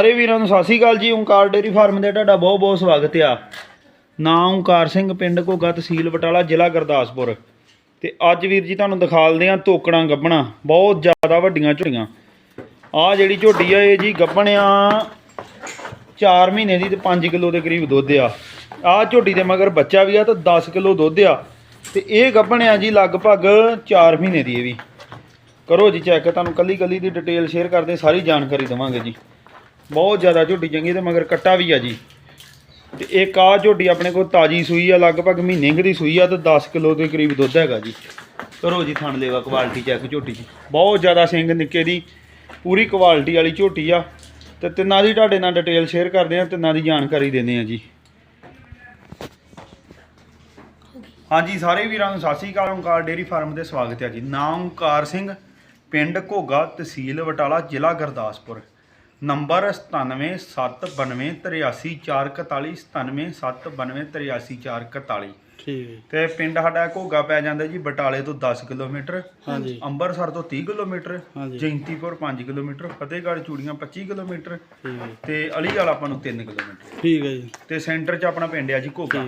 ਸਾਰੇ ਵੀਰਾਂ ਨੂੰ ਸਤਿ ਸ਼੍ਰੀ ਅਕਾਲ ਜੀ, ਓਂਕਾਰ ਡੇਰੀ ਫਾਰਮ ਦੇ ਤੁਹਾਡਾ ਬਹੁਤ ਬਹੁਤ ਸਵਾਗਤ ਆ। ਨਾਮ ਓਂਕਾਰ ਸਿੰਘ, ਪਿੰਡ ਘੋਗਾ ਤਹਿਸੀਲ ਬਟਾਲਾ, ਜ਼ਿਲ੍ਹਾ ਗੁਰਦਾਸਪੁਰ। ਤੇ ਅੱਜ ਵੀਰ ਜੀ ਤੁਹਾਨੂੰ ਦਿਖਾਲਦੇ ਆ ਤੋਕੜਾਂ ਗੱਬਣਾ, ਬਹੁਤ ਜ਼ਿਆਦਾ ਵੱਡੀਆਂ ਝੋਟੀਆਂ ਆ ਜਿਹੜੀ ਝੋਟੀ ਆ, ਇਹ ਜੀ ਗੱਬਣ ਆ 4 ਮਹੀਨੇ ਦੀ ਤੇ 5 ਕਿਲੋ ਦੇ ਕਰੀਬ ਦੁੱਧ ਆ। ਆ ਝੋਟੀ ਦੇ ਮਗਰ ਬੱਚਾ ਵੀ ਆ ਤਾਂ 10 ਕਿਲੋ ਦੁੱਧ ਆ। ਤੇ ਇਹ ਗੱਬਣ ਆ ਜੀ ਲਗਭਗ 4 ਮਹੀਨੇ ਦੀ ਇਹ ਵੀ। ਕਰੋ ਜੀ ਚੈੱਕ ਤੁਹਾਨੂੰ ਕੱਲੀ ਕੱਲੀ ਦੀ ਡਿਟੇਲ ਸ਼ੇਅਰ ਕਰਦੇ, ਸਾਰੀ ਜਾਣਕਾਰੀ ਦਵਾਂਗੇ ਜੀ। ਬਹੁਤ ਜ਼ਿਆਦਾ ਝੋਟੀ ਚੰਗੀ ਤੇ ਮਗਰ ਕੱਟਾ ਵੀ ਆ ਜੀ। ਤੇ ਇੱਕ ਆ ਝੋਟੀ ਆਪਣੇ ਕੋਲ ਤਾਜੀ ਸੂਈ ਆ, ਲਗਭਗ ਮਹੀਨੇ ਕੁ ਦੀ ਸੂਈ ਆ ਤੇ 10 ਕਿਲੋ ਦੇ ਕਰੀਬ ਦੁੱਧ ਹੈਗਾ ਜੀ। ਕਰੋ ਜੀ ਥਣ ਲੇਵਾ ਕੁਆਲਿਟੀ ਚੈੱਕ ਝੋਟੀ ਦੀ ਬਹੁਤ ਜ਼ਿਆਦਾ ਸਿੰਘ ਨਿੱਕੇ ਦੀ, ਪੂਰੀ ਕੁਆਲਿਟੀ ਵਾਲੀ ਝੋਟੀ ਆ। ਤੇ ਤਿੰਨਾਂ ਦੀ ਤੁਹਾਡੇ ਨਾਲ ਡਿਟੇਲ ਸ਼ੇਅਰ ਕਰਦੇ ਆ, ਤਿੰਨਾਂ ਦੀ ਜਾਣਕਾਰੀ ਦਿੰਦੇ ਆ ਜੀ। ਹਾਂਜੀ, ਸਾਰੇ ਵੀਰਾਂ ਨੂੰ ਸਤਿ ਸ਼੍ਰੀ ਅਕਾਲ, ਓਂਕਾਰ ਡੇਰੀ ਫਾਰਮ ਤੇ ਸਵਾਗਤ ਹੈ ਜੀ। ਨਾਮ ਓਂਕਾਰ ਸਿੰਘ, ਪਿੰਡ ਘੋਗਾ ਤਹਿਸੀਲ ਬਟਾਲਾ, ਜ਼ਿਲ੍ਹਾ ਗੁਰਦਾਸਪੁਰ। ਨੰਬਰ 9779383441 9779383441 ਠੀਕ ਤੇ ਪਿੰਡ ਸਾਡਾ ਘੋਗਾ ਪੈ ਜਾਂਦਾ ਜੀ ਬਟਾਲੇ ਤੋਂ 10 ਕਿਲੋਮੀਟਰ ਹਾਂਜੀ। ਅੰਮ੍ਰਿਤਸਰ ਤੋਂ 30 ਕਿਲੋਮੀਟਰ ਹਾਂਜੀ। ਜੈਂਤੀਪੁਰ 5 ਕਿਲੋਮੀਟਰ ਫਤਿਹਗੜ੍ਹ ਚੂੜੀਆਂ 25 ਕਿਲੋਮੀਟਰ ਤੇ ਅਲੀਵਾਲ ਆਪਾਂ ਨੂੰ 3 ਕਿਲੋਮੀਟਰ। ਠੀਕ ਹੈ ਜੀ। ਤੇ ਸੈਂਟਰ 'ਚ ਆਪਣਾ ਪਿੰਡ ਆ ਜੀ ਘੋਗਾ।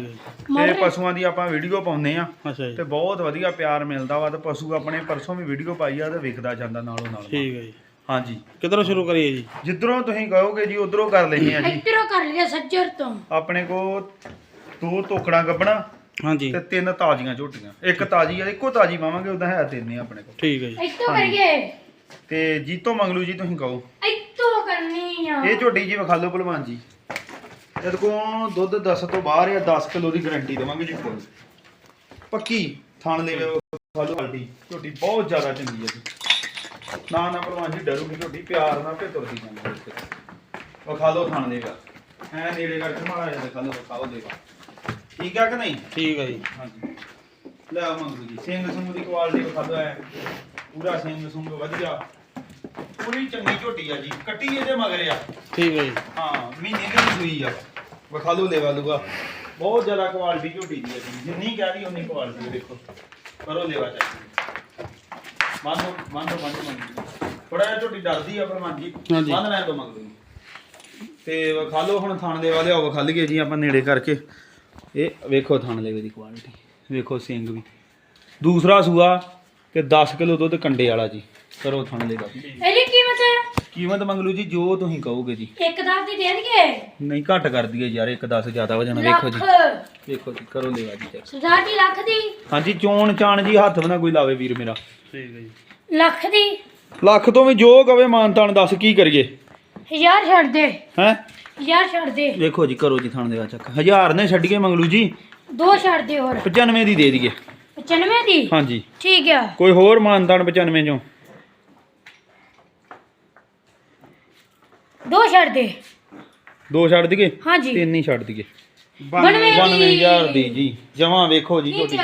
ਤੇ ਪਸ਼ੂਆਂ ਦੀ ਆਪਾਂ ਵੀਡੀਓ ਪਾਉਂਦੇ ਆ ਅੱਛਾ ਜੀ। ਤੇ ਬਹੁਤ ਵਧੀਆ ਪਿਆਰ ਮਿਲਦਾ ਵਾ ਤੇ ਪਸ਼ੂ ਆਪਣੇ ਪਰਸੋਂ ਵੀ ਵੀਡੀਓ ਪਾਈ ਆ ਤੇ ਵਿਖਦਾ ਜਾਂਦਾ ਨਾਲੋਂ ਨਾਲ। ਠੀਕ ਹੈ ਜੀ। ਹਾਂਜੀ। ਕਿੱਧਰੋਂ ਸ਼ੁਰੂ ਕਰੀਏ ਜੀ? ਜਿੱਧਰੋਂ ਤੁਸੀਂ ਕਹੋਗੇ ਜੀ ਉਧਰੋਂ ਕਰ ਲੈਣੇ ਆ ਜੀ। ਇੱਧਰੋਂ ਕਰ ਲਿਆ ਸੱਜਰ ਤੋਂ। ਆਪਣੇ ਕੋ ਦੋ ਤੋਕੜਾਂ ਗੱਬਣਾ ਹਾਂਜੀ। ਤੇ ਤਿੰਨ ਤਾਜ਼ੀਆਂ ਝੋਟੀਆਂ। ਇੱਕ ਤਾਜ਼ੀ ਆ ਇੱਕੋ ਤਾਜ਼ੀ ਪਾਵਾਂਗੇ ਉਹਦਾ ਹੈ ਤਿੰਨ ਹੀ ਆਪਣੇ ਕੋਲ। ਠੀਕ ਹੈ ਜੀ। ਇੱਥੋਂ ਕਰੀਏ। ਤੇ ਜੀਤੋ ਮੰਗਲੂ ਜੀ ਤੁਸੀਂ ਕਹੋ। ਇੱਥੋਂ ਕਰਨੀ ਆ। ਇਹ ਝੋਟੀ ਜੀ ਵਿਖਾ ਲਓ ਭਲਵਾਨ ਜੀ। ਇਹਦੇ ਕੋਲ ਦੁੱਧ 10 ਤੋਂ ਬਾਹਰ ਆ 10 ਕਿਲੋ ਦੀ ਗਾਰੰਟੀ ਦੇਵਾਂਗੇ ਜੀ ਪੱਕੀ ਥਣ ਲੈ ਵਿਖਾ ਲਓ ਝੋਟੀ ਬਹੁਤ ਜ਼ਿਆਦਾ ਚੰਗੀ ਹੈ ਜੀ। ਨਾ ਨਾ ਭਲਵਾਨ ਜੀ ਡਰੂਗੀ ਝੋਟੀ ਪਿਆਰ ਨਾਲ ਤੇ ਤੁਰਦੀ ਜਾਂਦੀ ਹੈ ਵਿਖਾ ਲਓ ਥਣ ਦੇਗਾ ਐ ਨੇੜੇ ਕਰਕੇ ਮਾੜਾ ਜਿਹਾ ਦਿਖਾ ਲਓ ਵਿਖਾਓ ਦੇਗਾ ਠੀਕ ਆ ਕਿ ਨਹੀਂ? ਠੀਕ ਹੈ ਜੀ। ਹਾਂਜੀ। ਲੈ ਮੰਗੂ ਜੀ ਸਿੰਘ ਸੁੰਗ ਦੀ ਕੁਆਲਿਟੀ ਵਿਖਾ ਦਿਓ ਐ। ਪੂਰਾ ਸਿੰਘ ਸੁੰਗ ਵਧੀਆ। ਪੂਰੀ ਚੰਗੀ ਝੋਟੀ ਆ ਜੀ। ਕੱਟੀ ਇਹਦੇ ਮਗਰ ਆ। ਠੀਕ ਹੈ ਜੀ। ਹਾਂ ਮਹੀਨੇ ਦੀ ਸੂਈ ਆ। ਵਿਖਾ ਲਓ ਲੈਵਾ ਲੂਗਾ। ਬਹੁਤ ਜ਼ਿਆਦਾ ਕੁਆਲਿਟੀ ਝੋਟੀ ਦੀ ਹੈ ਜੀ। ਜਿੰਨੀ ਕਹਿ ਰਹੀ ਉਨੀ ਕੁਆਲਿਟੀ ਦੇਖੋ। ਕਰੋ ਲੈਵਾ ਚੱਕ ਮੰਨੋ ਮੰਨੋ ਮੰਨੋ ਮੰਨੋ ਥੋੜਾ ਜਿਹਾ ਝੋਟੀ ਡਰਦੀ ਆ ਪਰ ਮੰਨ ਜੀ ਹਾਂਜੀ। ਮੰਨ ਲੈਣ ਤੋਂ ਮੰਗ ਲਈ ਤੇ ਵਿਖਾ ਲਓ ਹੁਣ ਥਣ ਦੇ ਵਾਲੇ ਆਓ ਵਿਖਾ ਲਈਏ ਜੀ ਆਪਾਂ ਨੇੜੇ ਕਰਕੇ। ਇਹ ਵੇਖੋ ਥਣ ਲੈਵੇ ਦੀ ਕੁਆਲਿਟੀ ਵੇਖੋ ਸਿੰਘ ਵੀ। ਦੂਸਰਾ ਸੂਆ ਤੇ 10 ਕਿਲੋ ਦੁੱਧ ਕੰਡੇ ਵਾਲਾ ਜੀ ਕਰੋ ਥਣ ਲੈਵਾ ਇਹਦੀ ਕੀਮਤ ਕੀਮਤ ਮੰਗ ਲਓ ਜੀ? ਜੋ ਤੁਸੀਂ ਕਹੋਗੇ ਜੀ। ਇੱਕ ਦਸ ਦੀ ਦੇਣਗੇ ਨਹੀਂ ਘੱਟ ਕਰ ਦਈਏ ਯਾਰ ਇੱਕ 10 ਜ਼ਿਆਦਾ ਹੋ ਜਾਣਾ ਵੇਖੋ ਜੀ। ਲੱਖ। ਵੇਖੋ ਜੀ ਕਰੋ ਲੈਵਾ ਜੀ ਸਰਦਾਰ ਜੀ ਲੱਖ ਦੀ? ਹਾਂਜੀ ਚੋਣ ਚਾਣ ਜੀ ਹੱਥ ਬਣਾ ਕੋਈ ਲਾਵੇ ਵੀਰ ਮੇਰਾ। ਠੀਕ ਹੈ ਜੀ। ਲੱਖ ਦੀ? ਲੱਖ ਤੋਂ ਵੀ ਜੋ ਕਵੇ ਮਾਨਤਾਨ ਦੱਸ ਕੀ ਕਰੀਏ? ਹਜ਼ਾਰ ਛੱਡ ਦੇ। ਹੈ? ਹਜ਼ਾਰ ਛੱਡ ਦੇ। ਵੇਖੋ ਜੀ ਕਰੋ ਜੀ ਥਾਣ ਦੇਵਾ ਚੱਕ। ਹਜ਼ਾਰ ਨੇ ਛੱਡੀਏ ਮੰਗਲੂ ਜੀ। ਦੋ ਛੱਡ ਦੇ ਹੋਰ। 95 ਦੀ ਦੇ ਦਈਏ। 95 ਦੀ? ਹਾਂਜੀ। ਠੀਕ ਆ। ਕੋਈ ਹੋਰ ਮਾਨਤਾਨ 95 ਚੋਂ? ਦੋ ਛੱਡ ਦੇ। ਦੋ ਛੱਡ ਦਈਏ? ਹਾਂਜੀ। ਤਿੰਨ ਹੀ ਛੱਡ ਦਈਏ। 92 92000 ਦੀ ਜੀ। ਜਮਾਂ ਵੇਖੋ ਜੀ ਝੋਟੀ।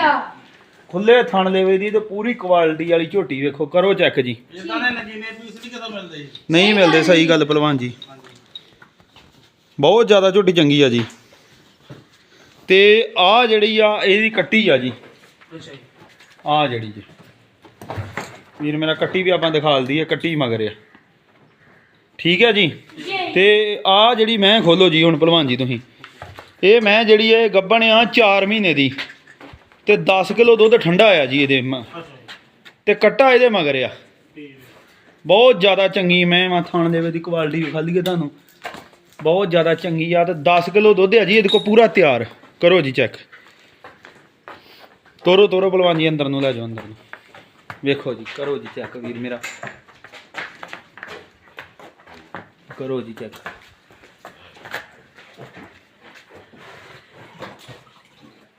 ਖੁੱਲੇ ਥਣ ਲੈਵੇ ਦੀ ਤੇ ਪੂਰੀ ਕੁਆਲਿਟੀ ਵਾਲੀ ਝੋਟੀ ਵੇਖੋ। ਕਰੋ ਚੈੱਕ ਜੀ। ਇਦਾਂ ਦੇ ਨਜੀਨੇ ਪੀਸ ਨਹੀਂ ਕਿਦੋਂ ਮਿਲਦੇ ਜੀ? ਨਹੀਂ ਮਿਲਦੇ ਸਹੀ ਗੱਲ ਪਹਿਲਵਾਨ ਜੀ। ਬਹੁਤ ਜ਼ਿਆਦਾ ਝੋਟੀ ਚੰਗੀ ਆ ਜੀ। ਤੇ ਆ ਜਿਹੜੀ ਆ ਇਹਦੀ ਕੱਟੀ ਆ ਜੀ। ਅੱਛਾ ਜੀ। ਆ ਜਿਹੜੀ ਜੀ। ਵੀਰ ਮੇਰਾ ਕੱਟੀ ਵੀ ਆਪਾਂ ਦਿਖਾ ਲਦੀ ਹੈ ਕੱਟੀ ਮਗਰ ਆ। ਠੀਕ ਹੈ ਜੀ? ਜੀ ਤੇ ਆ ਜਿਹੜੀ ਮੈਂ ਖੋਲੋ ਜੀ ਹੁਣ ਭਲਵਾਨ ਜੀ ਤੁਸੀਂ। ਇਹ ਮੈਂ ਜਿਹੜੀ ਇਹ ਗੱਬਣ ਆ 4 ਮਹੀਨੇ ਦੀ। ਤੇ 10 ਕਿਲੋ ਦੁੱਧ ਠੰਡਾ ਆ ਜੀ ਇਹਦੇ ਮ- ਅੱਛਾ ਤੇ ਕੱਟਾ ਇਹਦੇ ਮਗਰ ਆ। ਬਹੁਤ ਜ਼ਿਆਦਾ ਚੰਗੀ, ਮੈਂ ਮਾ ਥਾਣ ਦੇਵੇ ਦੀ ਕੁਆਲਿਟੀ ਵਿਖਾ ਲਈਏ ਤੁਹਾਨੂੰ। ਬਹੁਤ ਜ਼ਿਆਦਾ ਚੰਗੀ ਆ ਤੇ 10 ਕਿਲੋ ਦੁੱਧ ਆ ਜੀ, ਇਹਦੇ ਕੋਲ ਪੂਰਾ ਤਿਆਰ। ਕਰੋ ਜੀ ਚੈੱਕ ਤੋਰੋ ਤੋਰੋ ਭਲਵਾਨ ਜੀ, ਅੰਦਰ ਨੂੰ ਲੈ ਜਾਓ, ਅੰਦਰ ਨੂੰ। ਵੇਖੋ ਜੀ, ਕਰੋ ਜੀ ਚੈੱਕ ਵੀਰ ਮੇਰਾ। ਕਰੋ ਜੀ ਚੈੱਕ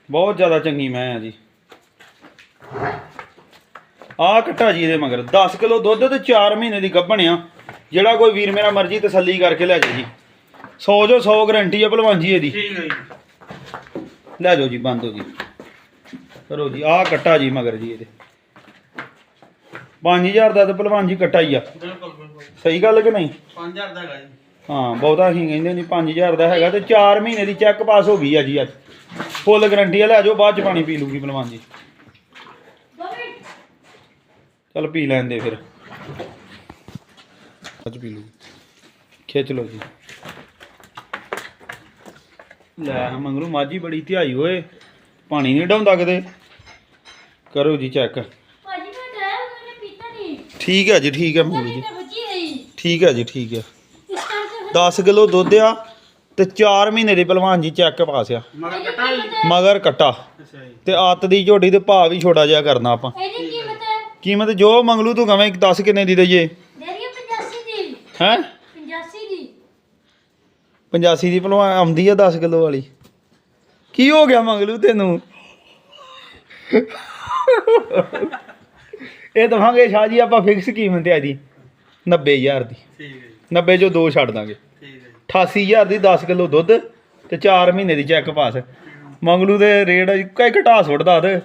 ਬਹੁਤ ਜ਼ਿਆਦਾ ਚੰਗੀ ਮੈਂ ਆ ਜੀ। ਆ ਕੱਟਾ ਜੀ ਇਹਦੇ ਮਗਰ। 10 ਕਿਲੋ ਦੁੱਧ ਤੇ 4 ਮਹੀਨੇ ਦੀ ਗੱਭਣ ਆ। ਜਿਹੜਾ ਕੋਈ ਵੀਰ ਮੇਰਾ ਮਰਜ਼ੀ ਤਸੱਲੀ ਕਰਕੇ ਲੈ ਜਾਓ ਜੀ। 100 ਜੋ 100 ਗਾਰੰਟੀ ਆ ਭਲਵਾਨ ਜੀ ਇਹਦੀ। ਠੀਕ ਹੈ ਜੀ। ਲੈ ਜਾਓ ਜੀ ਬੰਦ ਹੋ ਜੀ ਕਰੋ ਜੀ ਆ ਕੱਟਾ ਜੀ ਮਗਰ ਜੀ ਇਹਦੇ। 5000 ਦਾ ਤੇ ਭਲਵਾਨ ਜੀ ਕੱਟਾ ਹੀ ਆ। ਬਿਲਕੁਲ। ਸਹੀ ਗੱਲ ਕਿ ਨਹੀਂ? 5000 ਦਾ ਹੈਗਾ ਜੀ। ਹਾਂ ਬਹੁਤਾ ਅਸੀਂ ਕਹਿੰਦੇ ਨਹੀਂ 5000 ਦਾ ਹੈਗਾ ਤੇ 4 ਮਹੀਨੇ ਦੀ ਚੈੱਕ ਪਾਸ ਹੋ ਗਈ ਆ ਜੀ ਅੱਜ। ਫੁੱਲ ਗਾਰੰਟੀ ਆ ਲੈ ਜਾਓ ਬਾਅਦ ਚ ਪਾਣੀ ਪੀ ਲੂਗੀ ਭਲਵਾਨ ਜੀ। ਦੋ ਮਿੰਟ ਚੱਲ ਪੀ ਲੈਣ ਦੇ ਫਿਰ। ਅੱਜ ਪੀ ਲੂ ਖਿੱਚ ਲਓ ਜੀ। ਲੈ ਮੰਗਰੂ ਮਾਝੀ ਬੜੀ ਧਿਆਈ ਓਏ। ਪਾਣੀ ਨਹੀਂ ਡਾਉਂਦਾ ਕਿਤੇ। ਕਰੋ ਜੀ ਚੈੱਕ ਭਾਜੀ ਮੈਂ ਡਰਾਇਆ ਉਹਨੇ ਪੀਤਾ ਨਹੀਂ। ਠੀਕ ਹੈ ਜੀ ਠੀਕ ਹੈ ਮੰਗਰੂ ਜੀ। ਠੀਕ ਹੈ ਜੀ ਠੀਕ ਹੈ। ਇਸ ਕਰਕੇ 10 ਕਿਲੋ ਦੁੱਧ ਆ ਤੇ 4 ਮਹੀਨੇ ਦੀ ਪਹਿਲਵਾਨ ਜੀ ਚੈੱਕ ਪਾਸ ਆ। ਮਗਰ ਕਟਾ ਜੀ। ਮਗਰ ਕੱਟਾ। ਅੱਛਾ ਜੀ। ਤੇ ਅੱਤ ਦੀ ਝੋਟੀ ਤੇ ਭਾਅ ਵੀ ਛੋਟਾ ਜਿਹਾ ਕਰਨਾ ਆਪਾਂ। ਇਹਦੀ ਕੀਮਤ ਹੈ। ਕੀਮਤ ਜੋ ਮੰਗਲੂ ਤੂੰ ਕਵੇਂ 10 ਕਿੰਨੇ ਦੀ ਦਈਏ? ਦੇਰੀ 85 ਦੀ। ਹੈ? 85 ਦੀ। 85 ਦੀ ਪਹਿਲਵਾਨ ਆਉਂਦੀ ਆ 10 ਕਿਲੋ ਵਾਲੀ। ਕੀ ਹੋ ਗਿਆ ਮੰਗਲੂ ਤੈਨੂੰ? ਇਹ ਦਵਾਂਗੇ ਸ਼ਾਹ ਜੀ ਆਪਾਂ ਫਿਕਸ ਕੀਮਤ ਹੈ ਜੀ 90000 ਦੀ। ਠੀਕ ਹੈ ਜੀ। 90 ਜੋ ਦੋ ਛੱਡ ਦਾਂਗੇ। ਠੀਕ ਹੈ ਜੀ। 88000 ਦੀ 10 ਕਿਲੋ ਦੁੱਧ ਤੇ 4 ਮਹੀਨੇ ਦੀ ਚੈੱਕ ਪਾਸ। ਮੰਗਲੂ ਦੇ ਰੇਟ ਕਈ ਘਟਾ ਸੁੱਟਦਾ ਤੇ।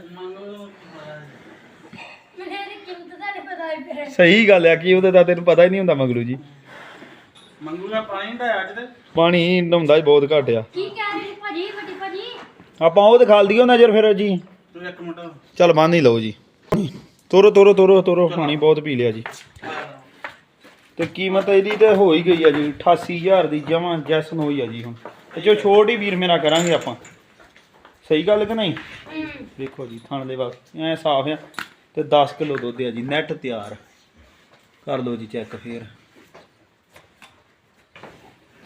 ਸਹੀ ਗੱਲ ਆ ਕਿ ਉਹਦੇ ਦਾ ਤੈਨੂੰ ਪਤਾ ਹੀ ਨਹੀਂ ਹੁੰਦਾ ਮੰਗਲੂ ਜੀ। ਮੰਗੂ ਦਾ ਪਾਣੀ ਦਾ ਅੱਜ ਤੇ? ਪਾਣੀ ਨਹਾਉਂਦਾ ਹੀ ਬਹੁਤ ਘੱਟ ਆ। ਕੀ ਕਹਿ ਰਹੇ ਭਾਜੀ ਵੱਡੀ ਭਾਜੀ? ਆਪਾਂ ਉਹ ਦਿਖਾਲ ਦਿਓ ਨਜ਼ਰ ਫਿਰ ਜੀ। ਤੂੰ ਇੱਕ ਮਿੰਟ। ਚੱਲ ਬੰਨ ਹੀ ਲਓ ਜੀ। ਤੋਰੋ ਤੋਰੋ ਤੋਰੋ ਤੋਰੋ ਪਾਣੀ ਬਹੁਤ ਪੀ ਲਿਆ ਜੀ। ਤੇ ਕੀਮਤ ਇਹਦੀ ਤੇ ਹੋ ਹੀ ਗਈ ਆ ਜੀ 88000 ਦੀ ਜਮਾਂ ਜੈਸਨ ਹੋਈ ਆ ਜੀ ਹੁਣ। ਤੇ ਜੋ ਛੋਟ ਹੀ ਵੀਰ ਮੇਰਾ ਕਰਾਂਗੇ ਆਪਾਂ। ਸਹੀ ਗੱਲ ਕਿ ਨਹੀਂ? ਦੇਖੋ ਜੀ, ਥਣ ਦੇ ਵਕਤ ਐ ਸਾਫ਼ ਆ। ਤੇ 10 ਕਿਲੋ ਦੁੱਧ ਆ ਜੀ ਨੈਟ ਤਿਆਰ। ਕਰ ਲਓ ਜੀ ਚੈੱਕ ਫੇਰ।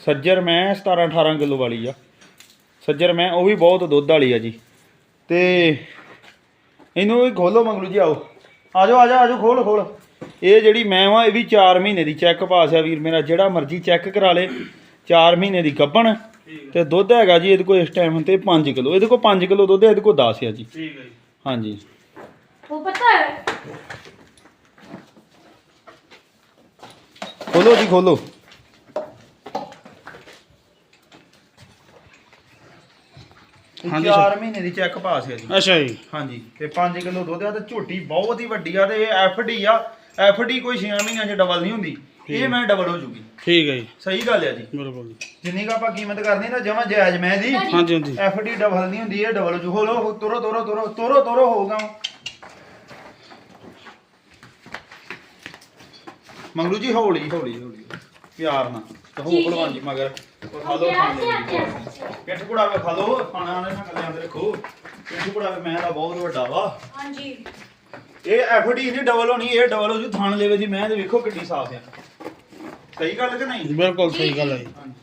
ਸੱਜਰ ਮੈਂ 17 18 ਕਿਲੋ ਵਾਲੀ ਆ। ਸੱਜਰ ਮੈਂ, ਉਹ ਵੀ ਬਹੁਤ ਦੁੱਧ ਵਾਲੀ ਆ ਜੀ। ਤੇ ਇਹਨੂੰ ਵੀ ਖੋਲੋ ਮੰਗਲੂ ਜੀ, ਆਓ। ਆਜੋ ਆਜੋ ਆਜੋ ਖੋਲ ਖੋਲ। ਇਹ ਜਿਹੜੀ ਮੈਂ ਵਾ ਇਹ ਵੀ 4 ਮਹੀਨੇ ਦੀ ਚੈੱਕ ਪਾਸ ਆ ਵੀਰ ਮੇਰਾ ਜਿਹੜਾ ਮਰਜ਼ੀ ਚੈੱਕ ਕਰਾ ਲੇ। 4 ਮਹੀਨੇ ਦੀ ਗੱਭਣ। ਤੇ ਦੁੱਧ ਹੈਗਾ ਜੀ ਇਹਦੇ ਕੋਲ ਇਸ ਟਾਈਮ ਤੇ 5 ਕਿਲੋ। ਇਹਦੇ ਕੋਲ 5 ਕਿਲੋ ਦੁੱਧ ਹੈ ਇਹਦੇ ਕੋਲ 10 ਆ ਜੀ। ਠੀਕ ਹੈ ਜੀ। ਹਾਂਜੀ। ਉਹ ਪਤਾ ਹੈ? ਖੋਲੋ ਜੀ ਖੋਲੋ। ਹਾਂਜੀ 4 ਮਹੀਨੇ ਦੀ ਚੈੱਕ ਪਾਸ ਹੈ ਜੀ। ਅੱਛਾ ਜੀ। ਹਾਂਜੀ। ਤੇ 5 ਕਿਲੋ ਦੁੱਧ ਆ ਤੇ ਝੋਟੀ ਬਹੁਤ ਹੀ ਵੱਡੀ ਆ ਤੇ ਐਫਡੀ ਆ। ਐਫਡੀ ਕੋਈ 6 ਮਹੀਨਿਆਂ 'ਚ ਡਬਲ ਨਹੀਂ ਹੁੰਦੀ। ਇਹ ਮੈਂ ਡਬਲ ਹੋ ਜੂਗੀ ਠੀਕ ਹੈ ਜੀ। ਸਹੀ ਗੱਲ ਹੈ ਜੀ। ਬਿਲਕੁਲ ਜੀ। ਜਿੰਨੀ ਕੁ ਆਪਾਂ ਕੀਮਤ ਕਰਨੀ ਨਾ ਜਮਾ ਜਾਇਜ਼ ਮੈਂ ਦੀ ਹਾਂਜੀ। ਹਾਂਜੀ ਐਫਡੀ ਡਬਲ ਨਹੀਂ ਹੁੰਦੀ ਇਹ ਡਬਲ ਹੋ ਜੂ ਹੋ ਲੋ ਤੋਰੋ ਤੋਰੋ ਤੋਰੋ ਤੋਰੋ ਤੋਰੋ ਹੋਊਗਾ ਮੰਗਲੂ ਜੀ ਹੌਲੀ ਹੌਲੀ ਹੌਲੀ। ਪਿਆਰ ਨਾਲ। ਤੇ ਹੋ ਜੀ, ਜੀ। ਭਲਵਾਨ ਜੀ ਮਗਰ। ਉਹ ਖਾ ਲੋ ਸੇ ਅੱਛਾ ਪਿੱਠ ਪੁੜਾ ਵੇ ਖਾ ਲੋ ਖਾਣਾ ਨੇ ਕੱਲੇ ਅੰਦਰ ਰੱਖੋ। ਪਿੱਠ ਵੇ ਮੈਂ ਦਾ ਬਹੁਤ ਵੱਡਾ ਵਾ। ਹਾਂਜੀ। ਇਹ ਐਫਡੀ ਨਹੀਂ ਡਬਲ ਹੋਣੀ ਇਹ ਡਬਲ ਹੋ ਜੂ ਥਾਣ ਲੈਵੇ ਦੀ ਮੈਂ ਤੇ ਵੇਖੋ ਕਿੱਡੀ ਸਾਫ਼ ਆ। ਸਹੀ ਗੱਲ ਕਿ ਨਹੀਂ? ਬਿਲਕੁਲ ਸਹੀ ਗੱਲ ਹੈ ਜੀ। ਹਾਂਜੀ।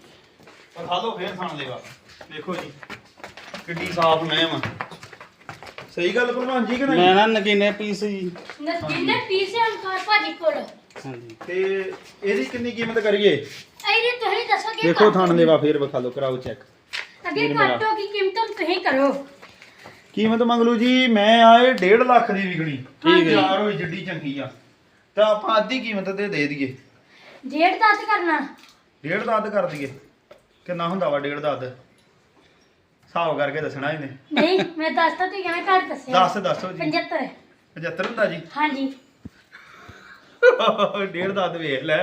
ਪਰ ਫੇਰ ਥਾਣ ਲੈਵਾ ਵੇਖੋ ਜੀ ਕਿੱਡੀ ਸਾਫ਼ ਮੈਂ ਵਾ ਸਹੀ ਗੱਲ ਭਲਵਾਨ ਜੀ ਕਿ ਨਹੀਂ ਮੈਂ ਨਾ ਨਕੀਨੇ ਪੀਸ ਜੀ। ਨਾ ਜਿੰਨੇ ਪੀਸੇ ਅੰਕਾਰ ਭਾਜੀ ਕੋਲ। ਹਾਂਜੀ। ਤੇ ਇਹਦੀ ਕਿੰਨੀ ਕੀਮਤ ਕਰੀਏ? ਇਹਦੀ ਤੁਸੀਂ ਦੱਸੋਗੇ ਦੇਖੋ ਥਾਣ ਲੈਵਾ ਫੇਰ ਵਿਖਾ ਲੋ ਕਰਾਓ ਚੈੱਕ। ਅੱਗੇ ਮੇਰਾ। ਕਾਟੋ ਕੀ ਕੀਮਤ ਤੁਸੀਂ ਕਰੋ। ਕੀਮਤ ਮੰਗ ਲਓ ਜੀ ਮੈਂ ਆਏ 1.5 ਲੱਖ ਦੀ ਵਿਕਣੀ। ਠੀਕ ਹੈ। ਯਾਰ ਹੋਈ ਜਿੱਡੀ ਚੰਗੀ ਆ। ਤਾਂ ਆਪਾਂ ਅੱਧੀ ਕੀਮਤ ਤੇ ਦੇ ਦਈਏ। ਡੇਢ ਦੱਸ ਕਰਨਾ। ਡੇਢ ਦਾ ਅੱਧ ਕਰ ਦਈਏ। ਕਿੰਨਾ ਹੁੰਦਾ ਵਾ ਡੇਢ ਦਾ ਅੱਧ? ਹਿਸਾਬ ਕਰਕੇ ਦੱਸਣਾ ਇਹਨੇ। ਨਹੀਂ ਮੈਂ ਦੱਸਤਾ ਤੁਸੀਂ ਕਹਿੰਦੇ ਘੱਟ ਦੱਸਿਆ? ਦੱਸ ਦੱਸੋ ਜੀ। 75 75 ਹੁੰਦਾ ਜੀ। ਹਾਂਜੀ। ਡੇਢ ਦਾ ਅੱਧ ਵੇਖ ਲੈ।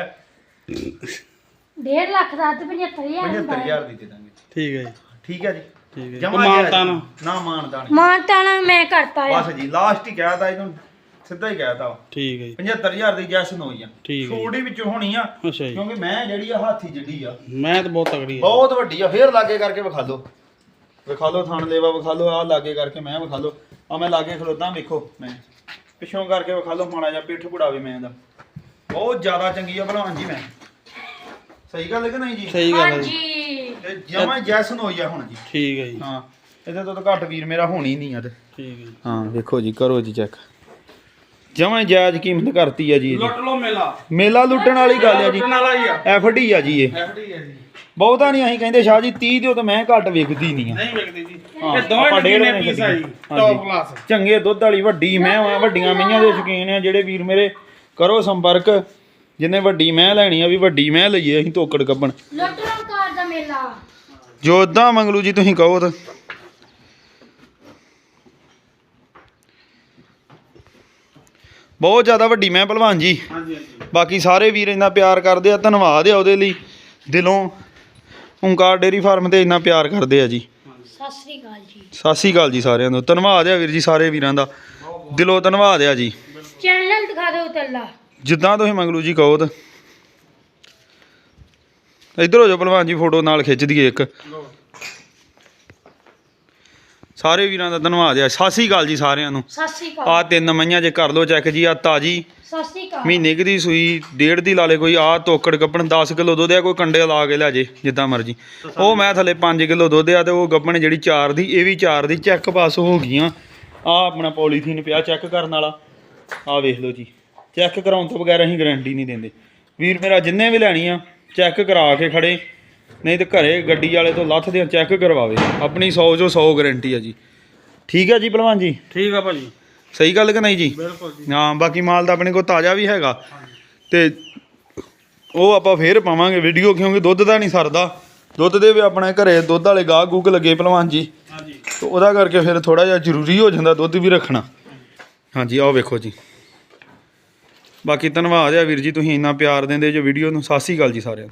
ਡੇਢ ਲੱਖ ਦਾ ਤੇ 75000 75000 ਦੀ ਦੇ ਦਾਂਗੇ। ਠੀਕ ਹੈ ਜੀ। ਠੀਕ ਹੈ ਜੀ। ਠੀਕ ਹੈ। ਜਮਾਂ ਮਾਨਤਾ ਜਾਇਜ਼। ਨਾ ਨਾ ਮਾਨਤਾ ਨਹੀਂ ਮਾਨਤਾਣਾ ਮੈਂ ਕਰਤਾ ਆ ਬਸ ਜੀ ਲਾਸਟ ਹੀ ਕਹਿਤਾ ਇਹਨੂੰ ਸਿੱਧਾ ਹੀ ਕਹਿਤਾ। ਠੀਕ ਹੈ ਜੀ। 75000 ਦੀ ਜੈਸਨ ਹੋਈ ਆ। ਠੀਕ ਹੈ ਜੀ। ਛੋਟੀ ਵਿੱਚੋਂ ਹੋਣੀ ਆ ਅੱਛਾ ਜੀ। ਕਿਉਂਕਿ ਮੈਂ ਜਿਹੜੀ ਆ ਹਾਥੀ ਜਿੱਡੀ ਆ। ਮੈਂ ਤਾਂ ਬਹੁਤ ਤਗੜੀ ਹੈ ਬਹੁਤ ਵੱਡੀ ਆ। ਫੇਰ ਲਾਗੇ ਕਰਕੇ ਵਿਖਾ ਲਓ ਵਿਖਾ ਲਓ ਥਣ ਲੇਵਾ ਵਿਖਾ ਲਓ ਆ ਲਾਗੇ ਕਰਕੇ ਮੈਂ ਵਿਖਾ ਲਓ ਆ ਮੈਂ ਲਾਗੇ ਖਲੋਤਾ ਵੇਖੋ ਮੈਂ। ਪਿੱਛੋਂ ਕਰਕੇ ਵਿਖਾ ਲਓ ਮਾੜਾ ਜਿਹਾ ਪਿੱਠ ਪੁੜਾਵੇ ਮੈਂ ਦਾ ਬਹੁਤ ਜ਼ਿਆਦਾ ਚੰਗੀ ਆ ਭਲਵਾਨ ਜੀ ਮੈਂ। ਸਹੀ ਗੱਲ ਹੈ ਕਿ ਨਹੀਂ ਜੀ? ਸਹੀ ਗੱਲ ਹੈ ਜੀ। ਹਾਂਜੀ। ਜਮਾ ਜੈਸਨ ਹੋਈ ਆ ਹੁਣ ਜੀ। ਠੀਕ ਹੈ ਜੀ। ਹਾਂ ਇਹਦੇ ਤੋਂ ਤਾਂ ਘੱਟ ਵੀਰ ਮੇਰਾ ਹੋਣੀ ਨਹੀਂ ਆ ਤੇ। ਠੀਕ ਹੈ ਜੀ। ਹਾਂ ਵੇਖੋ ਜੀ ਕਰੋ ਜੀ ਚੈੱਕ ਜਮਾ ਜਾਇਜ਼ ਕੀਮਤ ਕਰਤੀ ਆ ਜੀ ਇਹਦੀ। ਲੁੱਟ ਲੋ ਮੇਲਾ। ਮੇਲਾ ਲੁੱਟਣ ਵਾਲੀ ਗੱਲ ਆ ਜੀ। ਲੁੱਟਣ ਵਾਲਾ ਹੀ ਆ। ਐਫਡੀ ਆ ਜੀ ਇਹ। ਐਫਡੀ ਹੈ ਜੀ। ਬਹੁਤਾ ਨਹੀਂ ਅਸੀਂ ਕਹਿੰਦੇ ਸ਼ਾਹ ਜੀ 30 ਦਿਓ ਤਾਂ ਮੈਂ ਘੱਟ ਵਿਕਦੀ ਨਹੀਂ ਆ। ਨਹੀਂ ਵਿਕਦੀ ਜੀ। ਹਾਂ, ਇਹ ਦੋਵੇਂ ਆਪਾਂ ਡੇਢ ਨਕੀਨੇ ਮਹੀਨੇ ਪੀਸ ਆ ਜੀ ਹਾਂਜੀ। ਟੌਪ ਕਲਾਸ ਚੰਗੇ ਦੁੱਧ ਵਾਲੀ ਵੱਡੀ ਮੈਂ ਆ ਵੱਡੀਆਂ ਮਈਆਂ ਦੇ ਸ਼ੌਕੀਨ ਆ ਜਿਹੜੇ ਵੀਰ ਮੇਰੇ। ਕਰੋ ਸੰਪਰਕ। ਜਿੰਨੇ ਵੱਡੀ ਮੈਂ ਲੈਣੀ ਆ ਵੀ ਵੱਡੀ ਮੈਂ ਲਈਏ ਅਸੀਂ ਤੋਕੜ ਦਾ ਮੇਲਾ। ਜੋ ਇਦਾਂ ਮੰਗਲੂ ਜੀ ਤੁਸੀਂ ਕਹੋ ਤਾਂ। ਬਹੁਤ ਜ਼ਿਆਦਾ ਵੱਡੀ ਮੈਂ ਭਲਵਾਨ ਜੀ। ਹਾਂਜੀ ਹਾਂਜੀ। ਬਾਕੀ ਸਾਰੇ ਵੀਰ ਇੰਨਾ ਪਿਆਰ ਕਰਦੇ ਆ ਧੰਨਵਾਦ ਆ ਉਹਦੇ ਲਈ। ਦਿਲੋਂ ਓਂਕਾਰ ਡੇਰੀ ਫਾਰਮ ਤੇ ਇੰਨਾ ਪਿਆਰ ਕਰਦੇ ਆ ਜੀ। ਸਤਿ ਸ੍ਰੀ ਅਕਾਲ ਜੀ। ਸਤਿ ਸ਼੍ਰੀ ਅਕਾਲ ਜੀ ਸਾਰਿਆਂ ਨੂੰ। ਧੰਨਵਾਦ ਆ ਵੀਰ ਜੀ ਸਾਰੇ ਵੀਰਾਂ ਦਾ। ਦਿਲੋਂ ਧੰਨਵਾਦ ਆ ਜੀ। ਚੈਨਲ ਦਿਖਾ ਦਿਓ ਤੱਲਾ ਜਿੱਦਾਂ ਤੁਸੀਂ ਮੰਗਲੂ ਜੀ ਕਹੋ ਤਾਂ। ਇੱਧਰ ਹੋ ਜਾਓ ਭਲਵਾਨ ਜੀ ਫੋਟੋ ਨਾਲ ਖਿੱਚ ਦਈਏ ਇੱਕ। ਸਾਰੇ ਵੀਰਾਂ ਦਾ ਧੰਨਵਾਦ ਆ। ਸਤਿ ਸ੍ਰੀ ਅਕਾਲ ਜੀ ਸਾਰਿਆਂ ਨੂੰ। ਸਤਿ ਸ਼੍ਰੀ ਆ ਤਿੰਨ ਮਈਆਂ ਜੇ ਕਰ ਲਓ ਚੈੱਕ ਜੀ ਆ ਤਾਜੀ। ਸਤਿ ਸ਼੍ਰੀ ਅਕਾਲ। ਮਹੀਨੇ ਕੁ ਦੀ ਸੂਈ ਡੇਢ ਦੀ ਲਾ ਲੇ ਕੋਈ ਆ ਤੋਕੜ ਗੱਪਣ 10 ਕਿਲੋ ਦੁੱਧ ਆ ਕੋਈ ਕੰਡੇ ਲਾ ਕੇ ਲੈ ਜੇ ਜਿੱਦਾਂ ਮਰਜ਼ੀ। ਉਹ ਮੈਂ ਥੱਲੇ 5 ਕਿਲੋ ਦੁੱਧ ਆ ਤੇ ਉਹ ਗੱਪਣ ਜਿਹੜੀ 4 ਦੀ ਇਹ ਵੀ 4 ਦੀ ਚੈੱਕ ਪਾਸ ਹੋ ਗਈਆਂ। ਆ ਆਪਣਾ ਪੋਲੀਥੀਨ ਪਿਆ ਚੈੱਕ ਕਰਨ ਵਾਲਾ। ਆ ਵੇਖ ਲਓ ਜੀ। ਚੈੱਕ ਕਰਾਉਣ ਤੋਂ ਬਗੈਰ ਅਸੀਂ ਗਾਰੰਟੀ ਨਹੀਂ ਦਿੰਦੇ। ਵੀਰ ਮੇਰਾ ਜਿੰਨੇ ਵੀ ਲੈਣੀ ਆ ਚੈੱਕ ਕਰਾ ਕੇ ਖੜੇ। ਨਹੀਂ ਤੇ ਘਰੇ ਗੱਡੀ ਵਾਲੇ ਤੋਂ ਲੱਥ ਦੇ ਚੈੱਕ ਕਰਵਾਵੇ। ਆਪਣੀ 100 ਜੋ 100 ਗਾਰੰਟੀ ਆ ਜੀ। ਠੀਕ ਹੈ ਜੀ ਭਲਵਾਨ ਜੀ? ਠੀਕ ਆ ਭਾਜੀ। ਸਹੀ ਗੱਲ ਕਿ ਨਹੀਂ ਜੀ? ਬਿਲਕੁਲ ਜੀ। ਹਾਂ ਬਾਕੀ ਮਾਲ ਤਾਂ ਆਪਣੇ ਕੋਲ ਤਾਜ਼ਾ ਵੀ ਹੈਗਾ। ਤੇ ਉਹ ਆਪਾਂ ਫੇਰ ਪਾਵਾਂਗੇ ਵੀਡੀਓ ਕਿਉਂਕਿ ਦੁੱਧ ਦਾ ਨਹੀਂ ਸਰਦਾ। ਦੁੱਧ ਦੇ ਵੀ ਆਪਣੇ ਘਰੇ ਦੁੱਧ ਵਾਲੇ ਗਾਹ ਗੂਗ ਲੱਗੇ ਭਲਵਾਨ ਜੀ। ਹਾਂਜੀ। ਤੇ ਉਹਦਾ ਕਰਕੇ ਫਿਰ ਥੋੜਾ ਜਿਹਾ ਜ਼ਰੂਰੀ ਹੋ ਜਾਂਦਾ ਦੁੱਧ ਵੀ ਰੱਖਣਾ। ਹਾਂਜੀ ਆਓ ਵੇਖੋ ਜੀ। ਬਾਕੀ ਧੰਨਵਾਦ ਆ ਵੀਰ ਜੀ, ਤੁਸੀਂ ਇੰਨਾ ਪਿਆਰ ਦਿੰਦੇ ਜੋ ਵੀਡੀਓ ਨੂੰ। ਸਤਿ ਸ਼੍ਰੀ ਅਕਾਲ ਜੀ ਸਾਰਿਆਂ ਨੂੰ।